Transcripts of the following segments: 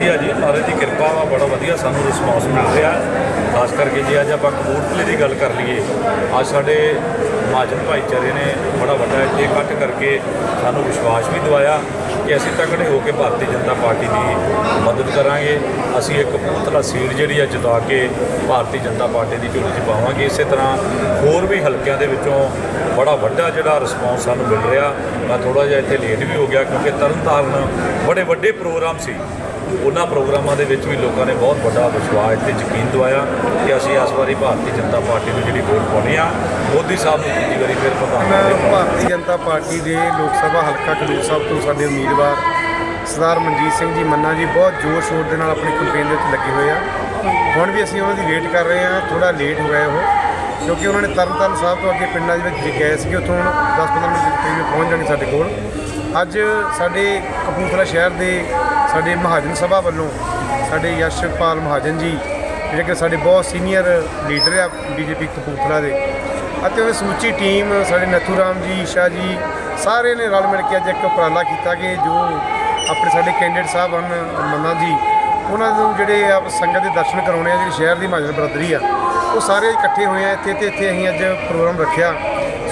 ਵਧੀਆ ਜੀ ਮਹਾਰਾਜ ਦੀ ਕਿਰਪਾ ਵਾ, ਬੜਾ ਵਧੀਆ ਸਾਨੂੰ ਰਿਸਪੌਂਸ ਮਿਲ ਰਿਹਾ। ਖਾਸ ਕਰਕੇ ਜੇ ਅੱਜ ਆਪਾਂ ਕਪੂਰਥਲੇ ਦੀ ਗੱਲ ਕਰ ਲਈਏ, ਅੱਜ ਸਾਡੇ ਮਹਾਜਨ ਭਾਈਚਾਰੇ ਨੇ ਬੜਾ ਵੱਡਾ ਇੱਥੇ ਇਕੱਠ ਕਰਕੇ ਸਾਨੂੰ ਵਿਸ਼ਵਾਸ ਵੀ ਦਿਵਾਇਆ। ਕਿ ਅਸੀਂ ਤਕੜੇ ਹੋ ਕੇ ਭਾਰਤੀ ਜਨਤਾ ਪਾਰਟੀ ਦੀ ਮਦਦ ਕਰਾਂਗੇ। ਅਸੀਂ ਇੱਕ ਕਪੂਰਥਲਾ ਸੀਟ ਜਿਹੜੀ ਆ ਜਿਤਾ ਕੇ ਭਾਰਤੀ ਜਨਤਾ ਪਾਰਟੀ ਦੀ ਝੋਲੀ 'ਚ ਪਾਵਾਂਗੇ। ਇਸੇ ਤਰ੍ਹਾਂ ਹੋਰ ਵੀ ਹਲਕਿਆਂ ਦੇ ਵਿੱਚੋਂ ਬੜਾ ਵੱਡਾ ਜਿਹੜਾ ਰਿਸਪੌਂਸ ਸਾਨੂੰ ਮਿਲ ਰਿਹਾ। ਮੈਂ ਥੋੜਾ ਜਿਹਾ ਇੱਥੇ ਲੇਟ ਵੀ ਹੋ ਗਿਆ ਕਿਉਂਕਿ ਤਰਨਤਾਰਨ ਬੜੇ ਵੱਡੇ ਪ੍ਰੋਗਰਾਮ ਸੀ। ਉਹਨਾਂ ਪ੍ਰੋਗਰਾਮਾਂ ਦੇ ਵਿੱਚ ਵੀ ਲੋਕਾਂ ਨੇ ਬਹੁਤ ਵੱਡਾ ਵਿਸ਼ਵਾਸ ਤੇ ਯਕੀਨ ਦਵਾਇਆ ਕਿ ਅਸੀਂ ਇਸ ਵਾਰੀ ਭਾਰਤੀ ਜਨਤਾ ਪਾਰਟੀ ਨੂੰ ਜਿਹੜੀ ਵੋਟ ਪਾਉਣੀ ਆ ਮੋਦੀ ਸਾਹਿਬ ਨੂੰ ਤੀਜੀ ਵਾਰੀ ਫਿਰ ਪ੍ਰਧਾਨ। ਭਾਰਤੀ ਜਨਤਾ ਪਾਰਟੀ ਦੇ ਲੋਕ ਸਭਾ ਹਲਕਾ ਖਡੂਰ ਸਾਹਿਬ ਤੋਂ ਸਾਡੇ ਉਮੀਦਵਾਰ ਸਰਦਾਰ ਮਨਜੀਤ ਸਿੰਘ ਜੀ ਮੰਨਾ ਜੀ ਬਹੁਤ ਜ਼ੋਰ ਸ਼ੋਰ ਦੇ ਨਾਲ ਆਪਣੀ ਕੈਂਪੇਨ ਦੇ ਵਿੱਚ ਲੱਗੇ ਹੋਏ ਆ ਹੁਣ ਵੀ ਅਸੀਂ ਉਹਨਾਂ ਦੀ ਵੇਟ ਕਰ ਰਹੇ ਹਾਂ ਥੋੜਾ ਲੇਟ ਹੋ ਗਏ ਉਹ ਕਿਉਂਕਿ ਉਹਨਾਂ ਨੇ ਤਰਨਤਾਰਨ ਸਾਹਿਬ ਤੋਂ ਅੱਗੇ ਪਿੰਡਾਂ ਦੇ ਵਿੱਚ ਗਏ ਸੀਗੇ, ਉੱਥੋਂ ਹੁਣ 10-15 ਮਿੰਟ ਦੇ ਤੱਕ ਪਹੁੰਚ ਜਾਣੀ ਸਾਡੇ ਕੋਲ। ਅੱਜ ਸਾਡੇ ਕਪੂਰਥਲਾ ਸ਼ਹਿਰ ਦੇ ਸਾਡੇ ਮਹਾਜਨ ਸਭਾ ਵੱਲੋਂ ਸਾਡੇ ਯਸ਼ਪਾਲ ਮਹਾਜਨ ਜੀ, ਜਿਹੜੇ ਕਿ ਸਾਡੇ ਬਹੁਤ ਸੀਨੀਅਰ ਲੀਡਰ ਆ ਬੀਜੇਪੀ ਕਪੂਰਥਲਾ ਦੇ, ਅਤੇ ਉਹ ਸਮੁੱਚੀ ਟੀਮ, ਸਾਡੇ ਨਥੂ ਰਾਮ ਜੀ, ਈਸ਼ਾ ਜੀ, ਸਾਰੇ ਨੇ ਰਲ ਮਿਲ ਕੇ ਅੱਜ ਇੱਕ ਉਪਰਾਲਾ ਕੀਤਾ ਕਿ ਜੋ ਆਪਣੇ ਸਾਡੇ ਕੈਂਡੀਡੇਟ ਸਾਹਿਬ ਹਨ, ਮੰਨਾ ਜੀ, ਉਹਨਾਂ ਨੂੰ ਜਿਹੜੇ ਆਪ ਸੰਗਤ ਦੇ ਦਰਸ਼ਨ ਕਰਾਉਣੇ ਆ, ਜਿਹੜੀ ਸ਼ਹਿਰ ਦੀ ਮਹਾਜਨ ਬਰਾਦਰੀ ਆ ਉਹ ਸਾਰੇ ਇਕੱਠੇ ਹੋਏ ਆ ਇੱਥੇ ਤੇ ਇੱਥੇ ਅਸੀਂ ਅੱਜ ਪ੍ਰੋਗਰਾਮ ਰੱਖਿਆ।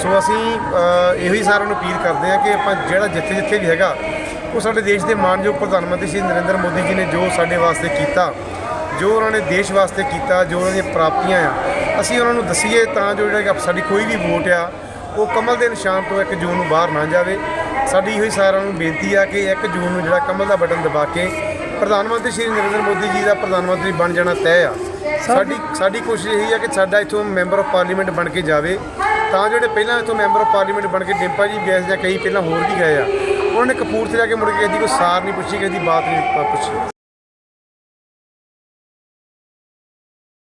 ਸੋ ਅਸੀਂ ਅ, ਇਹੋ ਹੀ ਸਾਰਿਆਂ ਨੂੰ ਅਪੀਲ ਕਰਦੇ ਆ ਕਿ ਆਪਾਂ ਜਿਹੜਾ ਜਿੱਥੇ ਜਿੱਥੇ ਵੀ ਹੈਗਾ ਉਹ ਸਾਡੇ ਦੇਸ਼ ਦੇ ਮਾਨਯੋਗ ਪ੍ਰਧਾਨ ਮੰਤਰੀ ਸ਼੍ਰੀ ਨਰਿੰਦਰ ਮੋਦੀ ਜੀ ਨੇ ਜੋ ਸਾਡੇ ਵਾਸਤੇ ਕੀਤਾ ਜੋ ਉਹਨਾਂ ਨੇ ਦੇਸ਼ ਵਾਸਤੇ ਕੀਤਾ ਜੋ ਉਹਨਾਂ ਦੀਆਂ ਪ੍ਰਾਪਤੀਆਂ ਆ ਅਸੀਂ ਉਹਨਾਂ ਨੂੰ ਦਸੀਏ ਤਾਂ ਜੋ ਜਿਹੜਾ ਕਿ ਸਾਡੀ ਕੋਈ ਵੀ ਵੋਟ ਆ ਉਹ ਕਮਲ ਦੇ ਨਿਸ਼ਾਨ ਤੋਂ 1 ਜੂਨ ਨੂੰ ਬਾਹਰ ਨਾ ਜਾਵੇ। ਸਾਡੀ ਇਹੋ ਹੀ ਸਾਰਿਆਂ ਨੂੰ ਬੇਨਤੀ ਆ ਕਿ 1 ਜੂਨ ਨੂੰ ਜਿਹੜਾ ਕਮਲ ਦਾ ਬਟਨ ਦਬਾ ਕੇ ਪ੍ਰਧਾਨ ਮੰਤਰੀ ਸ਼੍ਰੀ ਨਰਿੰਦਰ ਮੋਦੀ ਜੀ ਦਾ ਪ੍ਰਧਾਨ ਮੰਤਰੀ ਬਣ ਜਾਣਾ ਤੈਅ ਆ। ਸਾਡੀ ਸਾਡੀ ਕੋਸ਼ਿਸ਼ ਇਹੀ ਆ ਕਿ ਸਾਡਾ ਇੱਥੋਂ ਮੈਂਬਰ ਆਫ ਪਾਰਲੀਮੈਂਟ ਬਣ ਕੇ ਜਾਵੇ। ਤਾਂ ਜਿਹੜੇ ਪਹਿਲਾਂ ਇੱਥੋਂ ਮੈਂਬਰ ਆਫ ਪਾਰਲੀਮੈਂਟ ਬਣ ਕੇ ਡਿੰਪਾ ਜੀ ਗਏ ਜਾਂ ਕਈ ਪਹਿਲਾਂ ਹੋਰ ਵੀ ਗਏ ਆ, ਉਹਨਾਂ ਨੇ ਕਪੂਰਥਲੇ ਆ ਕੇ ਮੁੜ ਕੇ ਕਿਸੇ ਦੀ ਕੋਈ ਸਾਰ ਨਹੀਂ ਪੁੱਛੀ, ਕਿਸੇ ਦੀ ਬਾਤ ਨਹੀਂ ਪੁੱਛੀ।